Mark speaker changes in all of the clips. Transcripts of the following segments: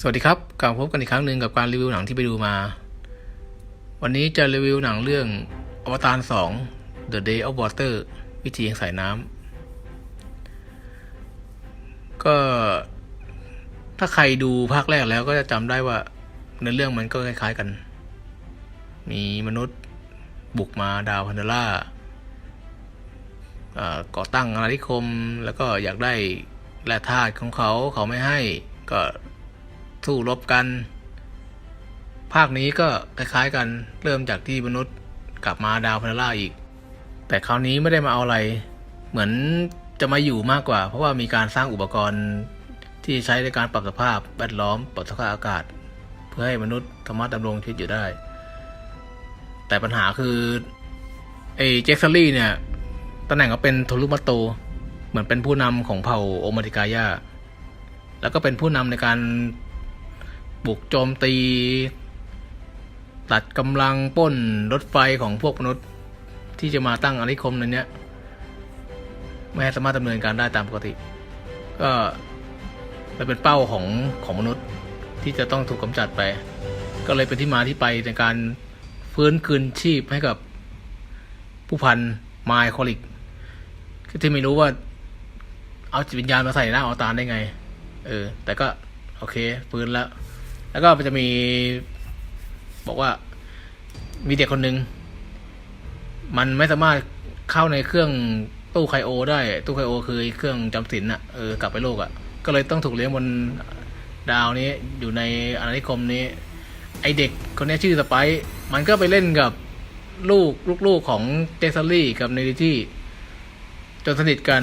Speaker 1: สวัสดีครับ กลับพบกันอีกครั้งหนึ่งกับการรีวิวหนังที่ไปดูมา วันนี้จะรีวิวหนังเรื่องอวตาร2 The Day of Water วิธีแห่งสายน้ำก็ถ้าใครดูภาคแรกแล้วก็จะจำได้ว่าในเรื่องมันก็คล้ายๆกัน มีมนุษย์บุกมาดาวพันเดล่าก่อตั้งอาณานิคม แล้วก็อยากได้แร่ธาตุของเขาเขาไม่ให้ก็ สู้รบกัน ภาคนี้ก็คล้ายๆกันเริ่มจากที่มนุษย์กลับมาดาวพันเดล่าอีก แต่คราวนี้ไม่ได้มาเอาอะไร เหมือนจะมาอยู่มากกว่า เพราะว่ามีการสร้างอุปกรณ์ที่ใช้ในการปรับสภาพแวดล้อมปรับสภาพอากาศ เพื่อให้มนุษย์สามารถดำรงชีวิตอยู่ได้ แต่ปัญหาคือไอ้เจคซัลลี่เนี่ยตำแหน่งเขาเป็นโทรุมาโต เหมือนเป็นผู้นำของเผ่าโอมาติกายาแล้วก็เป็นผู้นำในการ บุกโจมตี ตัดกำลังป้นรถไฟของพวกมนุษย์ ที่จะมาตั้งอาณานิคมในนี้ไม่ให้สามารถดำเนินการได้ตามปกติ ก็เลยเป็นเป้าของของมนุษย์ที่จะต้องถูกกำจัดไป ก็เลยเป็นที่มาที่ไปในการฟื้นคืนชีพให้กับผู้พันไมล์คอลิกที่ไม่รู้ว่า เอาจิตวิญญาณมาใส่หน้าอวตารได้ไง เออ แต่ก็ โอเคฟื้นแล้ว แล้วก็จะมี บอกว่า มีเด็กคนหนึ่งมันไม่สามารถเข้าในเครื่องตู้ไคโอ ได้ ตู้ไคโอ คือเครื่องจำศีลน่ะเออกลับไปโลกอะ่ะ ก็เลยต้องถูกเลี้ยงบนดาวนี้อยู่ในอาณานิคมนี้ ไอเด็กคนนี้ชื่อสไปมันก็ไปเล่นกับลูกลูกๆของเจสัลลี่กับเนดิตี้จนสนิทกัน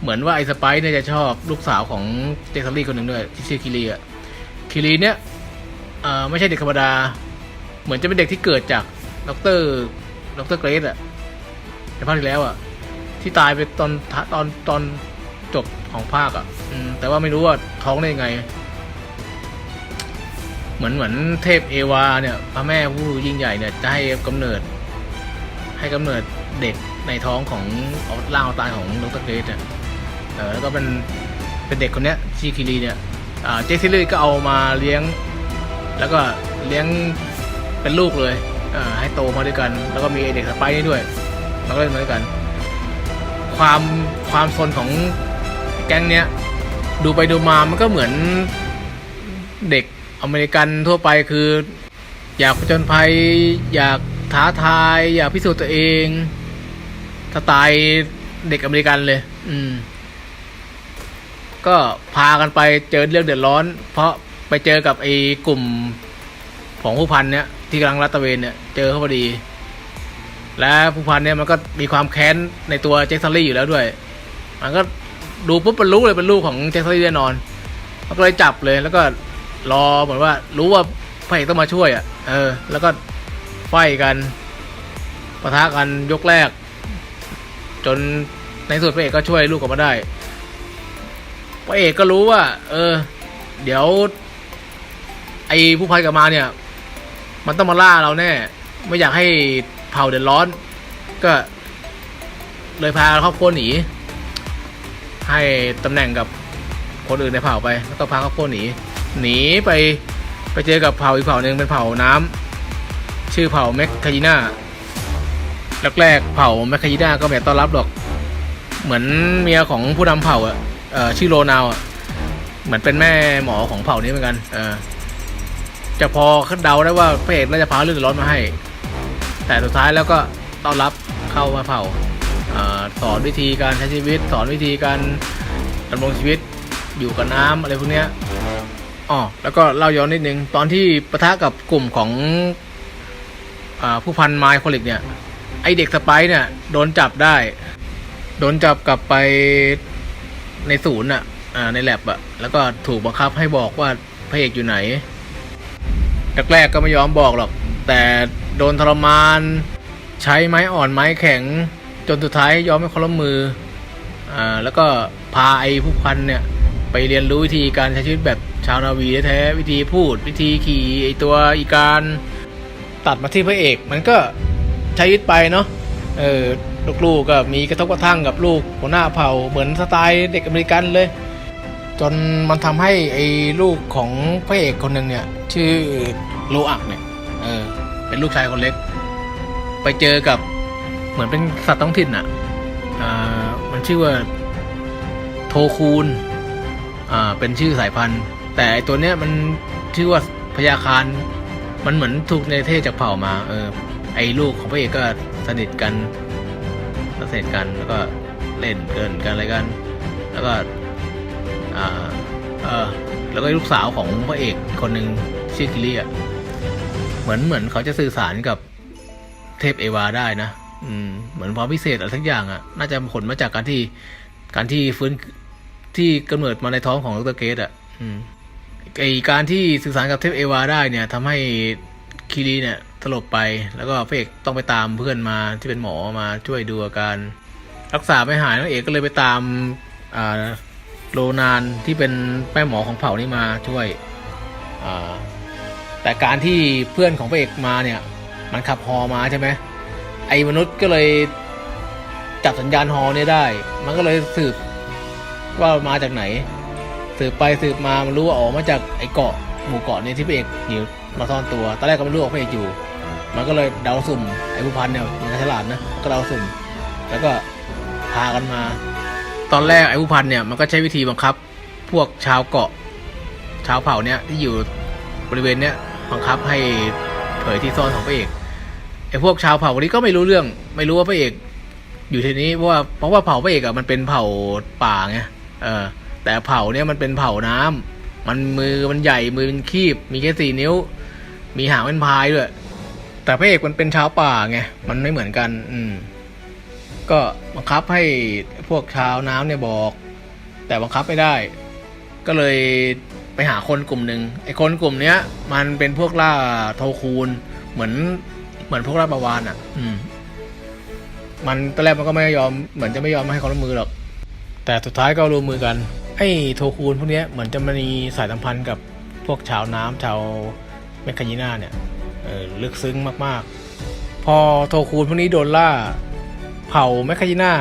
Speaker 1: เหมือนว่าไอสไปเนี่ยจะชอบลูกสาวของเจสัลลี่คนหนึ่งด้วยที่ชื่อคิรีอะคิรีเนี่ย อ่ไม่ใช่เด็กธรรมดา เหมือนจะเป็นเด็กที่เกิดจากด็อกเตอร์ด็อกเตอร์เกรซอะในภาคที่แล้วอะที่ตายไปตอนตอนตอนจบของภาคอะอืมแต่ว่าไม่รู้ว่าท้องได้ยังไง เหมือนเหมือนเทพเอวาเนี่ยพระแม่ผู้ยิ่งใหญ่เนี่ยจะให้กำเนิด ให้กำเนิดเด็กในท้องของเอาร่างเอาตายของดรเกรซเนี่ยเออแล้วก็เป็นเป็นเด็กคนเนี้ยชีคิรีเนี่ยอ่าเจคซิลี่ก็เอามาเลี้ยง แล้วก็เลี้ยงเป็นลูกเลยอ่าให้โตมาด้วยกัน แล้วก็มีไอ้เด็กสไปซ์นี่ด้วยมันก็เล่นมาด้วยกัน ความความซนของแก๊งเนี้ยดูไปดูมามันก็เหมือนเด็กอเมริกันทั่วไปคือ อยากผจญภัย อยากท้าทาย อยากพิสูจน์ตัวเองสไตล์เด็กอเมริกันเลย อืม ก็พากันไปเจอเรื่องเดือดร้อน เพราะ ไปเจอกับไอ้กลุ่มของผู้พันเนี่ยที่กำลังรัตะเวนเนี่ยเจอเขาพอดี และผู้พันเนี่ยมันก็มีความแค้นในตัวแจ็คซัลลี่อยู่แล้วด้วย มันก็ดูปุ๊บมันรู้เลยเป็นลูกของแจ็คซัลลี่แน่นอน มันก็เลยจับเลยแล้วก็รอเหมือนว่ารู้ว่าพระเอกต้องมาช่วยอะ เออ แล้วก็ไฟกันปะทะกันยกแรก จนในสุดพระเอกก็ช่วยลูกออกมาได้พระเอกก็รู้ว่า เออ เดี๋ยว อ้ผู้พันกลับมาเนี่ย มันต้องมาล่าเราแน่ ไม่อยากให้เผ่าเดือดร้อน ก็ เลยพาครอบครัวหนี ให้ตำแหน่งกับคนอื่นในเผ่าไป แล้วก็พาครอบครัวหนี หนีไปไปเจอกับเผ่าอีกเผ่าหนึ่งเป็นเผ่าน้ำชื่อเผ่าแมคคายิน่าแรกๆเผ่าแมคคายิน่าก็ไม่ต้อนรับหรอก เหมือนเมียของผู้นำเผ่าอะชื่อโรนาวอะเหมือนเป็นแม่หมอของเผ่านี้เหมือนกัน เออ จะพอเดาได้ว่าพระเอกน่าจะพาเรื่องร้อนมาให้ แต่สุดท้ายแล้วก็ต้อนรับเข้ามาเผ่าสอนวิธีการใช้ชีวิต สอนวิธีการดำรงชีวิตอยู่กับน้ำอะไรพวกเนี้ยอ๋อแล้วก็เล่าย้อนนิดนึง ตอนที่ปะทะกับกลุ่มของอผู้พันไมล์โคลิกเนี่ย ไอเด็กสไปซ์เนี่ยโดนจับได้ โดนจับกลับไปในศูนย์อะในแลบอะ แล้วก็ถูกบังคับให้บอกว่าพระเอกอยู่ไหน แรกๆก็ไม่ยอมบอกหรอก แต่โดนทรมาน ใช้ไม้อ่อนไม้แข็ง จนสุดท้ายยอมให้เคารพมืออ่าแล้วก็พาไอ้ผู้พันเนี่ยไปเรียนรู้วิธีการใช้ชีวิตแบบชาวนาวีแท้ๆวิธีพูด วิธีขี่ไอตัวอีการตัดมาที่พระเอก มันก็ใช้ชีวิตไปเนาะเออลูกๆก็มีกระทบกระทั่งกับลูกหัวหน้าเผ่าเหมือนสไตล์เด็กอเมริกันเลย จนมันทำให้ไอ้ลูกของพระเอกคนหนึ่งเนี่ย ชื่อโลอักเนี่ยเออเป็นลูกชายคนเล็ก ไปเจอกับเหมือนเป็นสัตว์ท้องถิ่นอะอ่ามันชื่อว่าโทคูนอ่าเป็นชื่อสายพันธุ์ แต่ไอตัวเนี้ยมันชื่อว่าพยาคารมันเหมือนถูกในเทศจากเผ่ามา เออ ไอ้ลูกของพระเอกก็สนิทกันสนิทกันแล้วก็เล่นเกินกันอะไรกัน แล้วก็ อ่าเออแล้วก็ลูกสาวของพระเอกคนหนึ่งชื่อคิริอะเหมือนเหมือนเขาจะสื่อสารกับเทพเอวาได้นะอืมเหมือนความพิเศษอะไรสักอย่างอะ น่าจะผลมาจากการที่การที่ฟื้นที่กำเนิดมาในท้องของดรเกตอะ อืมไอการที่สื่อสารกับเทพเอวาได้เนี่ยทำให้คิริเนี่ยสลบไป แล้วก็พระเอกต้องไปตามเพื่อนมาที่เป็นหมอมาช่วยดูอาการ รักษาไม่หายนางเอกก็เลยไปตามอ่า โลนานที่เป็นแม่หมอของเผ่านี้มาช่วยอ่าแต่การที่เพื่อนของพระเอกมาเนี่ย มันขับฮอมาใช่ไหมไอ้มนุษย์ก็เลยจับสัญญาณฮอเนี่ยได้ มันก็เลยสืบว่ามาจากไหน สืบไปสืบมามันรู้ว่าออกมาจากไอ้เกาะหมู่เกาะเนี่ยที่พระเอกอยู่มาซ่อนตัว ตอนแรกก็ไม่รู้ว่าพระเอกอยู่ มันก็เลยเดาสุ่มไอ้ผู้พันเนี่ยมันก็ฉลาดนะก็เดาสุ่ม แล้วก็พากันมา ตอนแรกไอ้ผู้พันเนี่ยมันก็ใช้วิธีบังคับ พวกชาวเกาะ ชาวเผ่าเนี่ยที่อยู่บริเวณเนี้ยบังคับให้เผยที่ซ่อนของพระเอกไอ้พวกชาวเผ่าคนนี้ก็ไม่รู้เรื่อง ไม่รู้ว่าพระเอกอยู่ที่นี้เพราะว่าเพราะว่าเผ่าพระเอกอะมันเป็นเผ่าป่าไงเออ แต่เผ่าเนี่ยมันเป็นเผ่าน้ำมันมือมันใหญ่มือมันคีบ มีแค่สี่นิ้ว มีหางเป็นพายด้วยแต่พระเอกมันเป็นชาวป่าไงมันไม่เหมือนกัน อืม ก็บังคับให้พวกชาวน้ำเนี่ยบอก แต่บังคับไม่ได้ ก็เลยไปหาคนกลุ่มหนึ่งไอ้คนกลุ่มเนี้ย มันเป็นพวกล่าโทคูนเหมือนเหมือนพวกล่าปลาวานอะ อืม มันตอนแรกมันก็ไม่ยอมเหมือนจะไม่ยอมให้ความร่วมมือหรอก แต่สุดท้ายก็ร่วมมือกันไอ้โทคูนพวกเนี้ยเหมือนจะมีสายสัมพันธ์กับพวกชาวน้ำชาวแมคคายิน่าเนี่ยออลึกซึ้งมากๆ พอโทคูนพวกนี้โดนล่า เผ่าแมคคายิน่า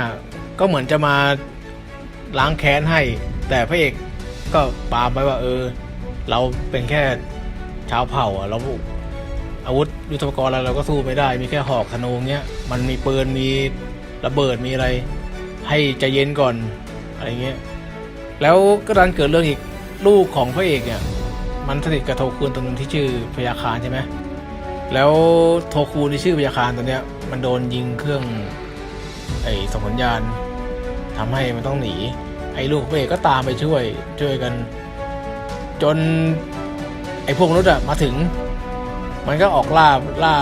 Speaker 1: ก็เหมือนจะมาล้างแค้นให้ แต่พระเอกก็ปาไปว่าเออ เราเป็นแค่ชาวเผ่าอะเราอาวุธยุทโธปกรณ์อะไรเราก็สู้ไม่ได้ มีแค่หอกธนูเงี้ยมันมีปืนมีระเบิดมีอะไร ให้ใจเย็นก่อนอะไรเงี้ยแล้วก็ดันเกิดเรื่องอีกลูกของพระเอกเนี่ยมันสนิทกับโทคูนตัวนึงที่ชื่อพยาคารใช่ไหมแล้วโทคูนที่ชื่อพยาคารตัวเนี้ยมันโดนยิงเครื่อง ไอ้ส่งสัญญาณทำให้มันต้องหนี ไอ้ลูกพระเอกก็ตามไปช่วย ช่วยกัน จน ไอ้พวกมนุษย์อะมาถึง มันก็ออกล่าล่า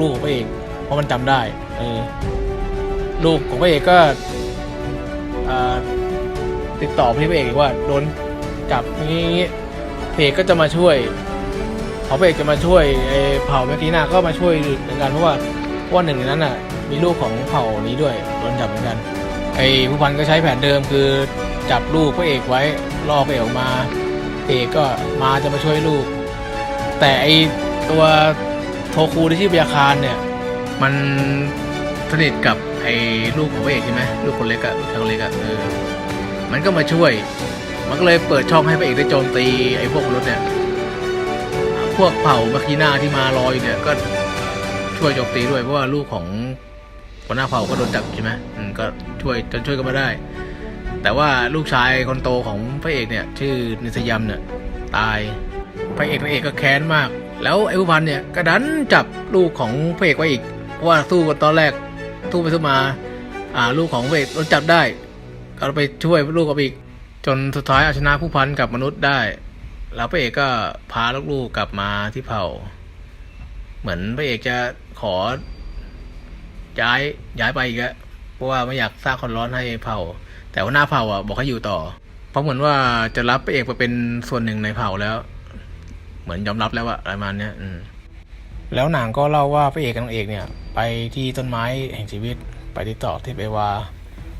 Speaker 1: ลูกของพระเอกเพราะมันจำได้เออลูกของพระเอกก็ติดต่อพี่พระเอกี่ว่าโดนจับอย่างนี้พระเอกก็จะมาช่วยพอพระเอกจะมาช่วยไอ้เผ่าแมกกีนาก็มาช่วยเหมือนกันเพราะว่าว่าหนึ่งในนั้นอะ มีลูกของเผ่านี้ด้วยโดนจับเหมือนกัน ไอ้ผู้พันก็ใช้แผนเดิมคือจับลูกพระเอกไว้ล่อพระเอกออกมาเอกก็มาจะมาช่วยลูก แต่ไอตัวโทคูที่ชื่อเบียคารเนี่ยมันสนิทกับไอ้ลูกของพระเอกใช่ไหมลูกคนเล็กอะลูกชายคนเล็กอะเออมันก็มาช่วย มันก็เลยเปิดช่องให้พระเอกได้โจมตีไอ้พวกมนุษย์เนี่ย พวกเผ่ามัคคีนาที่มารออยู่เนี่ยก็ช่วยโจมตีด้วยเพราะว่าลูกของ หัวหน้าเผ่าก็โดนจับใช่ไหมอืมก็ช่วยจนช่วยกันมาได้ แต่ว่าลูกชายคนโตของพระเอกเนี่ย ชื่อนิสยัมเนี่ยตายพระเอกนางเอกก็แค้นมาก แล้วไอ้ผู้พันเนี่ยก็ดันจับลูกของพระเอกไว้อีกเพราะว่าสู้กันตอนแรกสู้ไปสู้มา อ่าลูกของพระเอกโดนจับได้ ก็ไปช่วยลูกกับอีก จนสุดท้ายเอาชนะผู้พันกับมนุษย์ได้ แล้วพระเอกก็พาลูกๆกลับมาที่เผ่า เหมือนพระเอกจะขอ ย้ายย้ายไปอีกแล้วเพราะว่าไม่อยากสร้างความร้อนให้เผ่า แต่ว่าหน้าเผ่าอะบอกให้อยู่ต่อ เพราะเหมือนว่าจะรับพระเอกไปเป็นส่วนหนึ่งในเผ่าแล้ว เหมือนยอมรับแล้วอะอะไรประมาณเนี้ยอืมแล้วหนังก็เล่าว่าพระเอกกับนางเอกเนี่ย ไปที่ต้นไม้แห่งชีวิตไปที่ต่อที่เอวา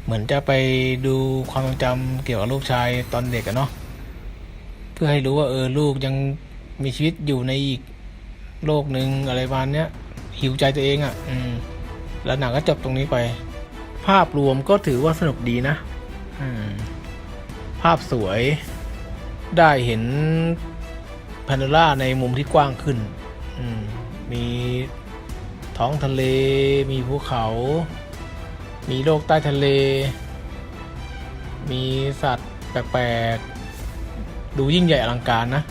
Speaker 1: เหมือนจะไปดูความทรงจำเกี่ยวกับลูกชายตอนเด็กอะเนาะเพื่อให้รู้ว่าเออลูกยังมีชีวิตอยู่ในอีกโลกหนึ่งอะไรประมาณเนี้ยหิวใจตัวเองอะอืม แล้วหนังก็จบตรงนี้ไป ภาพรวมก็ถือว่าสนุกดีนะภาพสวยได้เห็นพาโนราในมุมที่กว้างขึ้นมมีท้องทะเล มีภูเขา มีโลกใต้ทะเล มีสัตว์แปลกๆ ดูยิ่งใหญ่อลังการนะ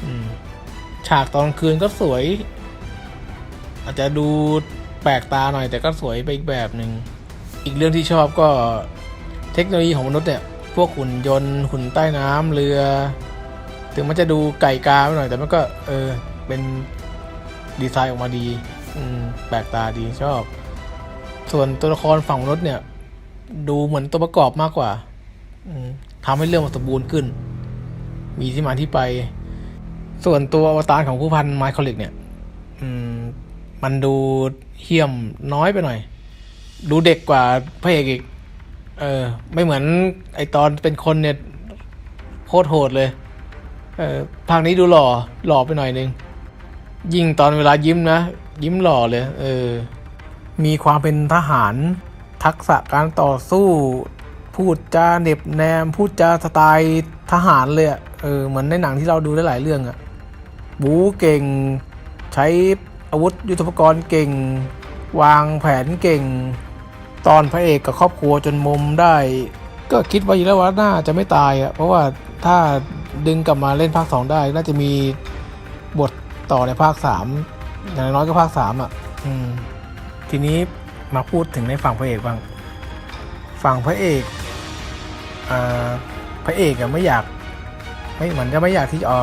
Speaker 1: ฉากตอนคืนก็สวย อาจจะดู แปลกตาหน่อยแต่ก็สวยไปอีกแบบหนึ่ง อีกเรื่องที่ชอบก็เทคโนโลยีของมนุษย์เนี่ย พวกหุ่นยนต์ หุ่นใต้น้ำเรือ ถึงมันจะดูไก่กาไปหน่อย แต่มันก็เออเป็นดีไซน์ออกมาดี อืมแปลกตาดีชอบ ส่วนตัวละครฝั่งมนุษย์เนี่ย ดูเหมือนตัวประกอบมากกว่า อืมทำให้เรื่องมันสมบูรณ์ขึ้น มีที่มาที่ไป ส่วนตัวอวตารของผู้พันไมคอลิกเนี่ย อืม มันดูเหี้ยมน้อยไปหน่อย ดูเด็กกว่าพระเอกอีก เออ ไม่เหมือนไอตอนเป็นคนเนี่ยโคตรโหดเลย เออภาคนี้ดูหล่อหล่อไปหน่อยนึง ยิ่งตอนเวลายิ้มนะ ยิ้มหล่อเลย เออ มีความเป็นทหาร ทักษะการต่อสู้ พูดจาเหน็บแนม พูดจาสไตล์ทหารเลยอะเออ เหมือนในหนังที่เราดูได้หลายเรื่องอะบูเก่งใช้ อาวุธยุทโธปกรณ์เก่ง วางแผนเก่ง ตอนพระเอกกับครอบครัวจนมุมได้ ก็คิดว่าอยู่แล้วว่าน่าจะไม่ตายอะเพราะว่าถ้าดึงกลับมาเล่นภาคสองได้ น่าจะมีบทต่อในภาคสามอย่างน้อยก็ภาคสามอะอทีนี้มาพูดถึงในฝั่งพระเอกบ้าง ฝั่งพระเอกอพระเอกอะไม่อยาก ไม่เหมือนจะไม่อยากที่จะเอา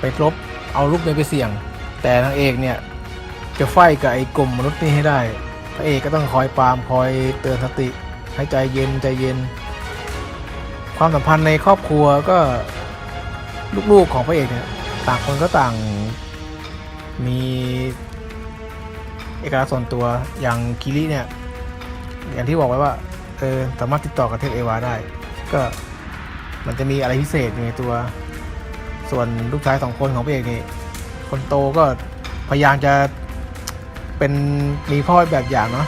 Speaker 1: ไปรบเอาลูกเมียไปเสี่ยง แต่นางเอกเนี่ย จะไฟกับไอ้กลุ่มมนุษย์นี่ให้ได้ พระเอกก็ต้องคอยปรามคอยเตือนสติให้ใจเย็นใจเย็น ความสัมพันธ์ในครอบครัวก็ลูกๆของพระเอกเนี่ยต่างคนก็ต่างมีเอกลักษณ์ส่วนตัวอย่างคิริเนี่ย อย่างที่บอกไว้ว่าเออสามารถติดต่อกับเทพเอวาได้ ก็มันจะมีอะไรพิเศษอยู่ในตัว ส่วนลูกชายสองคนของพระเอกนี่คนโตก็พยายามจะ เป็นมีพ่อแบบอย่างเนาะ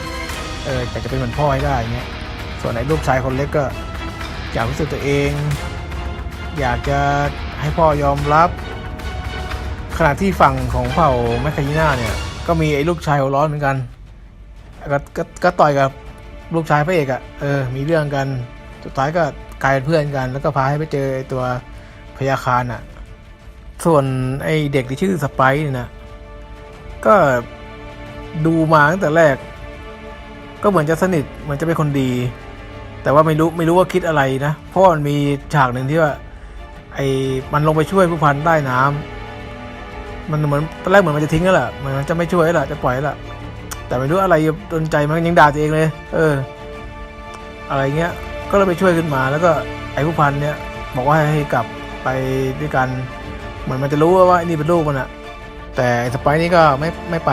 Speaker 1: เอออยากจะเป็นเหมือนพ่อให้ได้เงี้ยส่วนไอ้ลูกชายคนเล็กก็อยากรู้สึกตัวเอง อยากจะให้พ่อยอมรับ ขณะที่ฝั่งของเผ่าแมคคายิน่าเนี่ย ก็มีไอ้ลูกชายหัวร้อนเหมือนกันก็ก็ก็ต่อยกับลูกชายพระเอกอะ่ะเออ มีเรื่องกันสุดท้ายก็กลายเป็นเพื่อนกัน แล้วก็พาให้ไปเจอตัวพยาคารอะ ส่วนไอ้เด็กที่ชื่อสไปซ์เนี่ยนะก็ ดูมาตั้งแต่แรก ก็เหมือนจะสนิทเหมือนจะเป็นคนดี แต่ว่าไม่รู้ไม่รู้ว่าคิดอะไรนะเพราะมันมีฉากหนึ่งที่ว่า ไอ้มันลงไปช่วยผู้พันใต้น้ำมันเหมือนตอนแรกเหมือนมันจะทิ้งแล้วแหละเหมือนมันจะไม่ช่วยแล้วล่ะจะปล่อยแล้วล่ะแต่ไม่รู้อะไรโดนใจมันยังด่าตัวเองเลย เออ อะไรเงี้ย ก็เลยไปช่วยขึ้นมาแล้วก็ไอ้ผู้พันเนี่ยบอกว่าให้กลับไปด้วยกัน เหมือนมันจะรู้ว่านี่เป็นลูกมันอะแต่สไปนี่ก็ไม่ไม่ไป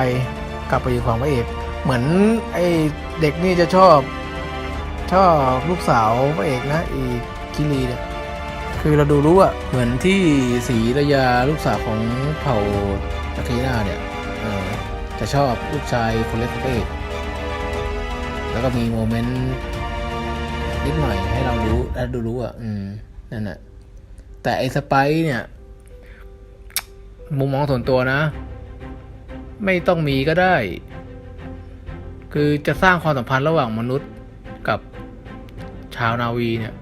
Speaker 1: กลับไปอยู่ฝั่งพระเอกเหมือนไอ้เด็กนี่จะชอบ ชอบลูกสาวพระเอกนะอีคิรีเนี่ยคือเราดูรู้อะเหมือนที่สีระยาลูกสาวของเผ่าตะคีนาเนี่ยเออจะชอบลูกชายคนเล็กของพระเอกแล้วก็มีโมเมนต์นิดหน่อยให้เรารู้และดูรู้อะ อืมนั่นแหละแต่ไอ้สไปซ์เนี่ย มุมมองส่วนตัวนะ ไม่ต้องมีก็ได้ คือจะสร้างความสัมพันธ์ระหว่างมนุษย์กับชาวนาวีเนี่ย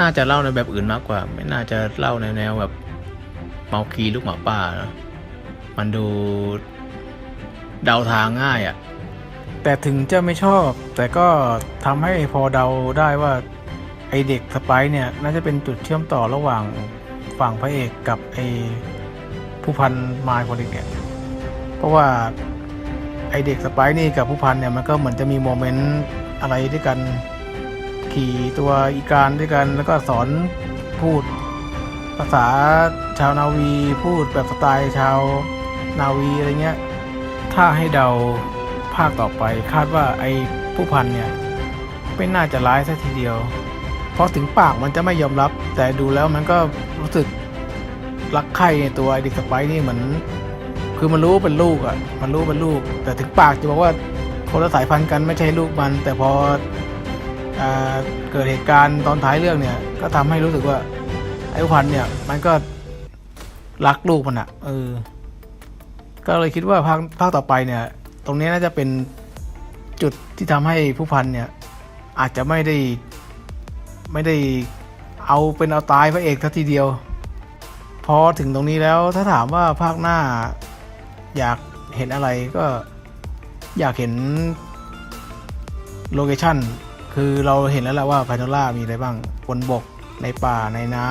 Speaker 1: น่าจะเล่าในแบบอื่นมากกว่า ไม่น่าจะเล่าในแนวแบบเมาคีลูกหมาป่านะมันดูเดาทางง่ายอะ่ะ แต่ถึงจะไม่ชอบ แต่ก็ทำให้พอเดาได้ว่า ไอเด็กสไปเนี่ย น่าจะเป็นจุดเชื่อมต่อระหว่างฝั่งพระเอกกับไอผู้พันมายคนเด็กเนี่ย เพราะว่าไอเด็กสไปนี่กับผู้พันเนี่ยมันก็เหมือนจะมีโมเมนต์อะไรด้วยกันขี่ตัวอีการด้วยกัน แล้วก็สอนพูด ภาษาชาวนาวีพูดแบบสไตล์ชาวนาวีอะไรเงี้ย ถ้าให้เดาภาคต่อไปคาดว่าไอ้ผู้พันเนี่ยไม่น่าจะร้ายซะทีเดียว เพราะถึงปากมันจะไม่ยอมรับ แต่ดูแล้วมันก็รู้สึกรักใคร่ในตัวไอเด็กสไปนี่เหมือน คือมันรู้เป็นลูกอะ มันรู้เป็นลูก แต่ถึงปากจะบอกว่าคนละสายพันธุ์กันไม่ใช่ลูกมัน แต่พออ่าเกิดเหตุการณ์ตอนท้ายเรื่องเนี่ย ก็ทำให้รู้สึกว่า ไอ้พันเนี่ย มันก็รักลูกมันอะเออ ก็เลยคิดว่าภาคภาคต่อไปเนี่ย ตรงนี้น่าจะเป็นจุดที่ทำให้ผู้พันเนี่ย อาจจะไม่ได้ไม่ได้เอาเป็นเอาตายพระเอกทัทีเดียว พอถึงตรงนี้แล้วถ้าถามว่าภาคหน้า อยากเห็นอะไรก็อยากเห็นโลเคชั่นคือเราเห็นแล้วแหละว่าพ a น o ล่ามีอะไรบ้างบนบกในป่าในน้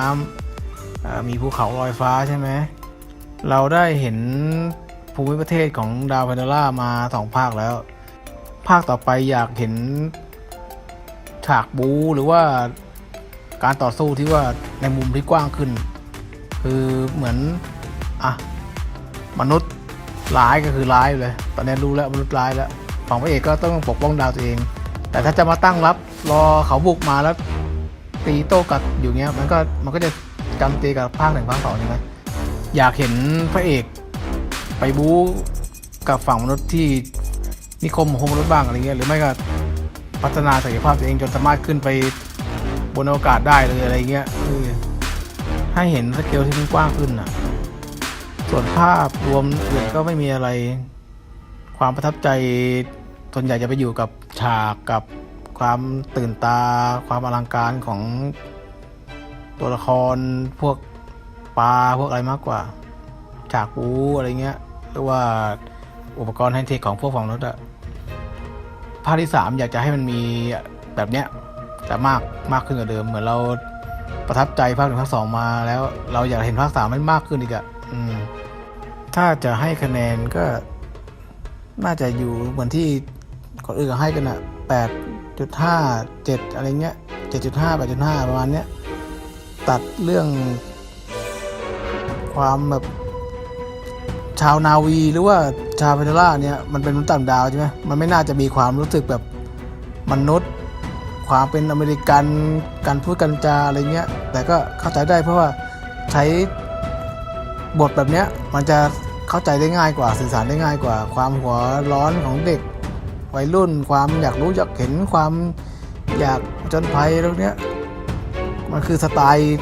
Speaker 1: ำมีภูเขาลอยฟ้าใช่ไหมเราได้เห็นภูมิประเทศของดาวพ a น o ล่ามาสองภาคแล้ว ภาคต่อไปอยากเห็นฉากบู หรือว่าการต่อสู้ที่ว่าในมุมที่กว้างขึ้น คือเหมือน อะ มนุษย์ ร้ายก็คือร้ายเลย ตอนนี้รู้แล้วมนุษย์ร้ายแล้วฝั่งพระเอกก็ต้องปกป้องดาวตัวเอง แต่ถ้าจะมาตั้งรับรอเขาบุกมาแล้ว ตีโต้กลับอยู่เงี้ยมันก็มันก็จะจำตีกับภาคหนึ่งภาคสองใช่ไหมอยากเห็นพระเอกไปบู๊กับฝั่งมนุษย์ที่นิคมของมนุษย์บ้างอะไรเงี้ยหรือไม่ก็พัฒนาศักยภาพตัวเองจนสามารถขึ้นไปบนอวกาศได้เลยอะไรเงี้ยเออให้เห็นสเกลที่มันกว้างขึ้นอะ ส่วนภาพรวมอื่นก็ไม่มีอะไร ความประทับใจส่วนใหญ่จะไปอยู่กับฉากกับความตื่นตา ความอลังการของตัวละครพวกปลาพวกอะไรมากกว่า ฉากปูอะไรเงี้ยหรือว่าอุปกรณ์ไฮเทคของพวกฝั่งรถอะภาคที่สามอยากจะให้มันมีแบบเนี้ยแต่มากมากขึ้นกว่าเดิม เหมือนเราประทับใจภาคหนึ่งภาคสองมาแล้ว เราอยากเห็นภาคสามมันมากขึ้นอีกอะอืม ถ้าจะให้คะแนนก็น่าจะอยู่เหมือนที่คนอื่นให้กันอะแปดจุดห้าเจ็ดอะไรเงี้ยเจ็ดจุดห้าแปดจุดห้าประมาณเนี้ยตัดเรื่อง ความแบบชาวนาวีหรือว่าชาวเพนล่าเนี่ยมันเป็นมนุษย์ต่างดาวใช่ไหมมันไม่น่าจะมีความรู้สึกแบบมนุษย์ ความเป็นอเมริกันการพูดกันจาอะไรเงี้ย แต่ก็เข้าใจได้เพราะว่าใช้ บทแบบเนี้ยมันจะเข้าใจได้ง่ายกว่าสื่อสารได้ง่ายกว่า ความหัวร้อนของเด็กวัยรุ่น ความอยากรู้อยากเห็นความอยากจนภัยแล้วเนี้ยมันคือสไตล์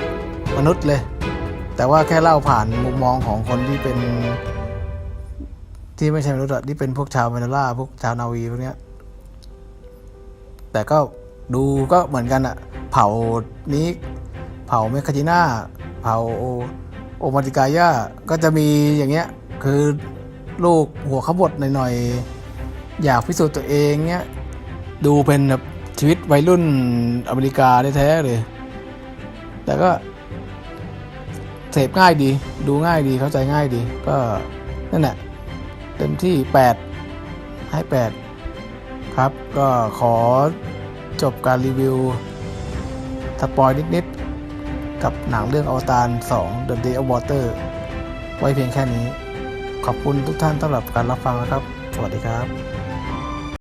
Speaker 1: มนุษย์เลย แต่ว่าแค่เล่าผ่านมุมมองของคนที่เป็น ที่ไม่ใช่มนุษย์อะที่เป็นพวกชาวเวเนซุเอลาพวกชาวนาวีพวกเนี้ยแต่ก็ดูก็เหมือนกันอะเผ่านี้ เผ่าเมคาจิน่า เผ่า โอมาติกายาก็จะมีอย่างเงี้ยคือลูกหัวขบถหน่อยๆ อยากพิสูจน์ตัวเองเงี้ยดูเป็นแบบชีวิตวัยรุ่นอเมริกาแท้ๆเลย แต่ก็เสพง่ายดี ดูง่ายดีเข้าใจง่ายดี ก็นั่นแหละเต็มที่ 8 ให้ 8 ครับ ก็ขอจบการรีวิวสปอยนิด ๆ กับหนังเรื่องอวตาร 2 The Day of Water ไว้เพียงแค่นี้ ขอบคุณทุกท่านสำหรับการรับฟังนะครับ สวัสดีครับ